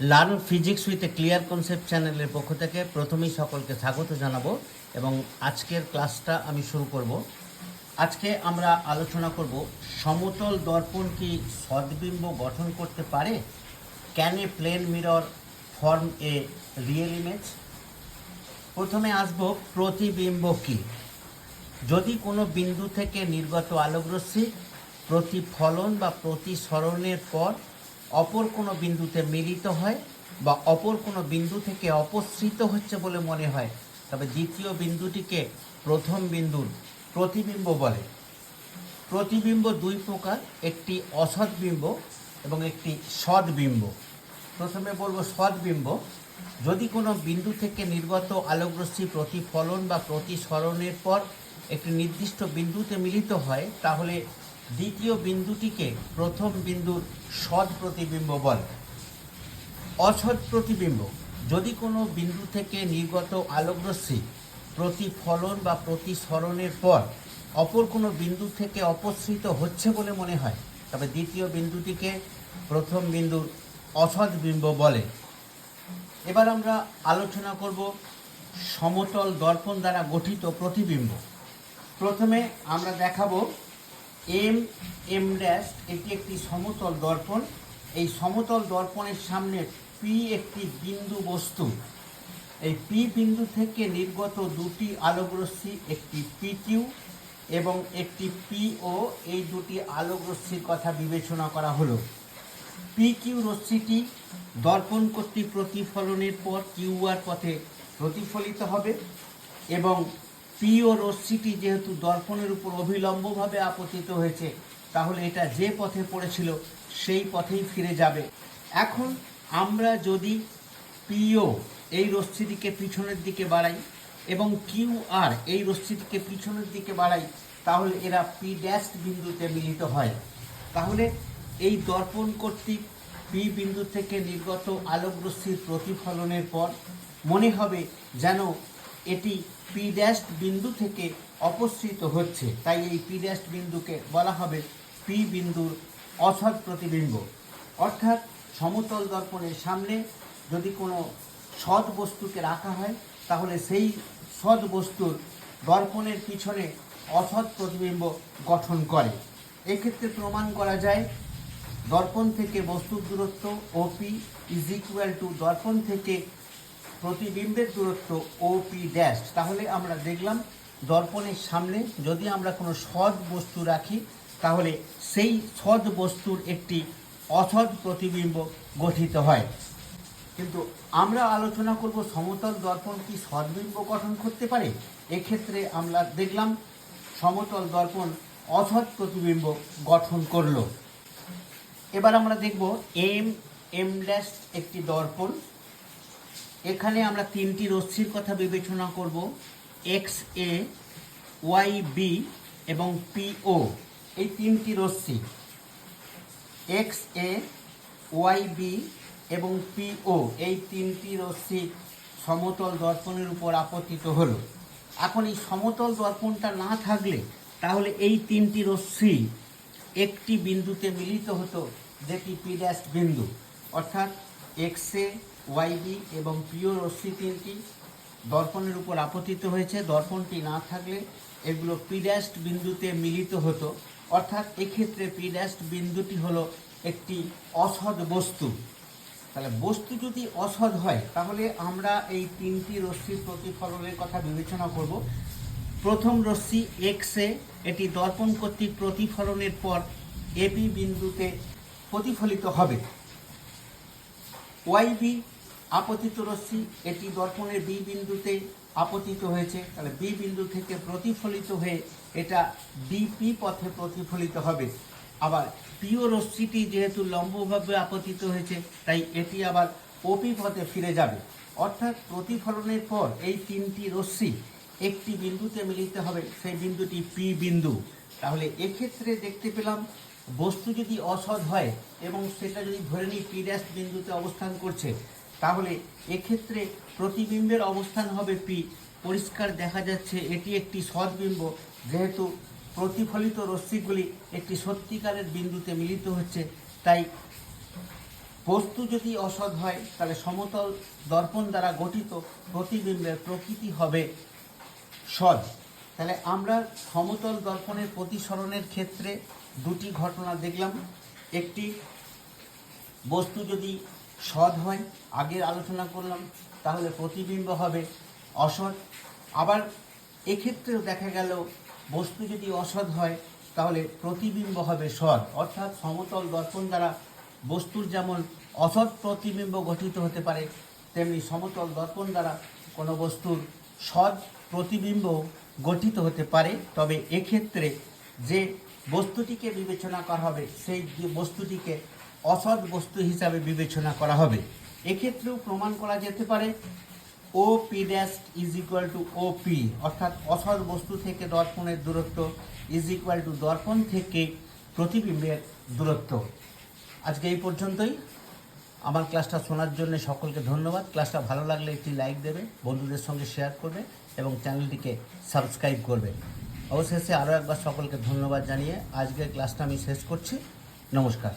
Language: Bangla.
Learn physics with a clear concept চ্যানেলের পক্ষ থেকে প্রথমেই সকলকে স্বাগত জানাব এবং আজকের ক্লাসটা আমি শুরু করব। আজকে আমরা আলোচনা করব, সমতল দর্পণ কি সদ্বিম্ব গঠন করতে পারে? Can a plane mirror form a real image প্রথমে আসব প্রতিবিম্ব কি। যদি কোনো বিন্দু থেকে নির্গত আলোকরশ্মি প্রতিফলন বা প্রতিসরণের পর অপর কোনো বিন্দুতে মিলিত হয় বা অপর কোনো বিন্দু থেকে অপসৃত হচ্ছে বলে মনে হয়। তবে দ্বিতীয় বিন্দুটিকে প্রথম বিন্দুর প্রতিবিম্ব বলে। প্রতিবিম্ব দুই প্রকার, একটি অসৎবিম্ব এবং একটি সদ্বিম্ব প্রথমে বলব সদ্বিম্ব যদি কোনো বিন্দু থেকে নির্গত আলোকরশ্মি প্রতিফলন বা প্রতিসরণের পর একটি নির্দিষ্ট বিন্দুতে মিলিত হয়, তাহলে দ্বিতীয় বিন্দুটিকে প্রথম বিন্দুর সৎ প্রতিবিম্ব বলে। অসৎ প্রতিবিম্ব, যদি কোনো বিন্দু থেকে নির্গত আলোকরশ্মি প্রতিফলন বা প্রতিসরণের পর অপর কোনো বিন্দু থেকে অপসৃত হচ্ছে বলে মনে হয়, তবে দ্বিতীয় বিন্দুটিকে প্রথম বিন্দুর অসৎ বিম্ব বলে। এবার আমরা আলোচনা করব সমতল দর্পণ দ্বারা গঠিত প্রতিবিম্ব। প্রথমে আমরা দেখাবো এম এম ড্যাশ, এটি একটি সমতল দর্পণ। এই সমতল দর্পণের সামনে পি একটি বিন্দু বস্তু। এই পি বিন্দু থেকে নির্গত দুটি আলোকরশ্মি, একটি পি কিউ এবং একটি পি ও এই দুটি আলোকরশ্মির কথা বিবেচনা করা হলো। পি কিউ রশ্মিটি দর্পণ কর্তৃক প্রতিফলনের পর কিউআর পথে প্রতিফলিত হবে এবং পি ও রশ্মিটি যেহেতু দর্পণের উপর অভিলম্বভাবে আপতিত হয়েছে, তাহলে এটা যে পথে পড়েছিল সেই পথেই ফিরে যাবে। এখন আমরা যদি পিও এই রশ্মিটিকে পিছনের দিকে বাড়াই এবং কিউ আর এই রশ্মিটিকে পিছনের দিকে বাড়াই, তাহলে এরা পি ড্যাশ বিন্দুতে মিলিত হয়। তাহলে এই দর্পণ কর্তৃক পি বিন্দু থেকে নির্গত আলোকরশ্মির প্রতিফলনের পর মনে হবে যেন এটি পি ড্যাশ বিন্দু থেকে অপসৃত হচ্ছে। তাই এই পি ড্যাশ বিন্দুকে বলা হবে পি বিন্দুর অসৎ প্রতিবিম্ব। অর্থাৎ সমতল দর্পণের সামনে যদি কোনো সৎ বস্তুকে রাখা হয়, তাহলে সেই সৎ বস্তুর দর্পণের পিছনে অসৎ প্রতিবিম্ব গঠন করে। এক্ষেত্রে প্রমাণ করা যায়, দর্পণ থেকে বস্তুর দূরত্ব ওপি ইজ ইকুয়াল টু দর্পণ থেকে প্রতিবিম্বের দূরত্ব ওপি ড্যাশ তাহলে আমরা দেখলাম দর্পণের সামনে যদি আমরা কোনো সৎ বস্তু রাখি, তাহলে সেই সৎ বস্তুর একটি অসৎ প্রতিবিম্ব গঠিত হয়। কিন্তু আমরা আলোচনা করব সমতল দর্পণ কি সদ্বিম্ব গঠন করতে পারে? এক্ষেত্রে আমরা দেখলাম সমতল দর্পণ অসৎ প্রতিবিম্ব গঠন করল। এবার আমরা দেখব এম এম ড্যাশ একটি দর্পণ। এখানে আমরা তিনটি রশ্মির কথা বিবেচনা করব। এক্স এ ওয়াই বি এবং পিও এই তিনটি রশ্মি। এক্স এ ওয়াই বি এবং পিও এই তিনটি রশ্মি সমতল দর্পণের উপর আপতিত হলো। এখন এই সমতল দর্পণটা না থাকলে তাহলে এই তিনটি রশ্মি একটি বিন্দুতে মিলিত হতো, যেটি পি ড্যাশ বিন্দু। অর্থাৎ এক্স এ ওয়াই বি এবং পিও রশ্মি তিনটি দর্পণের উপর আপতিত হয়েছে। দর্পণটি না থাকলে এগুলো পিড্যাস্ট বিন্দুতে মিলিত হতো। অর্থাৎ এক্ষেত্রে পিড্যাস্ট বিন্দুটি হলো একটি অসৎ বস্তু। তাহলে বস্তু যদি অসৎ হয়, তাহলে আমরা এই তিনটি রশ্মির প্রতিফলনের কথা বিবেচনা করব। প্রথম রশ্মি এক্সে এটি দর্পণ কর্তৃক প্রতিফলনের পর এপি বিন্দুতে প্রতিফলিত হবে। ওয়াইবি আপতিত রশ্মি, এটি দর্পণের বি বিন্দুতে আপতিত হয়েছে। তাহলে বি বিন্দু থেকে প্রতিফলিত হয়ে এটা ডিপি পথে প্রতিফলিত হবে। আবার পিও রশ্মিটি যেহেতু লম্বভাবে আপতিত হয়েছে, তাই এটি আবার ওপি পথে ফিরে যাবে। অর্থাৎ প্রতিফলনের পর এই তিনটি রশ্মি একটি বিন্দুতে মিলিত হবে, সেই বিন্দুটি পি বিন্দু। তাহলে এক্ষেত্রে দেখতে পেলাম, বস্তু যদি অসৎ হয় এবং সেটা যদি ধরে নিই পি ড্যাশ বিন্দুতে অবস্থান করছে তাহলে এক্ষেত্রে প্রতিবিম্বের অবস্থান হবে পি পরিষ্কার দেখা যাচ্ছে এটি একটি সদ্বিম্ব যেহেতু প্রতিফলিত রশ্মিগুলি একটি সত্যিকারের বিন্দুতে মিলিত হচ্ছে, তাই বস্তু যদি অসৎ হয়, তাহলে সমতল দর্পণ দ্বারা গঠিত প্রতিবিম্বের প্রকৃতি হবে সৎ। তাহলে আমরা সমতল দর্পণের প্রতিসরণের ক্ষেত্রে দুটি ঘটনা দেখলাম। একটি বস্তু যদি সৎ হয়, আগের আলোচনা করলাম, তাহলে প্রতিবিম্ব হবে, অসৎ। আবার এক্ষেত্রেও দেখা গেল, বস্তু যদি অসৎ হয়, তাহলে প্রতিবিম্ব হবে সৎ। অর্থাৎ সমতল দর্পণ দ্বারা বস্তুর যেমন অসৎ প্রতিবিম্ব গঠিত হতে পারে, তেমনি সমতল দর্পণ দ্বারা কোনো বস্তুর সৎ প্রতিবিম্ব গঠিত হতে পারে। তবে এক্ষেত্রে যে বস্তুটিকে বিবেচনা করা হবে, সেই বস্তুটিকে অসৎ বস্তু হিসাবে বিবেচনা করা হবে। এক্ষেত্রেও প্রমাণ করা যেতে পারে O P dash is equal to O P অর্থাৎ অসৎ বস্তু থেকে দর্পণের দূরত্ব ইজ ইকুয়াল টু দর্পণ থেকে প্রতিবিম্বের দূরত্ব। আজকে এই পর্যন্তই। আমার ক্লাসটা শোনার জন্য সকলকে ধন্যবাদ। ক্লাসটা ভালো লাগলে একটি লাইক দেবে, বন্ধুদের সঙ্গে শেয়ার করবে এবং চ্যানেলটিকে সাবস্ক্রাইব করবে। অবশেষে আরও একবার সকলকে ধন্যবাদ জানিয়ে আজকের ক্লাসটা আমি শেষ করছি। নমস্কার।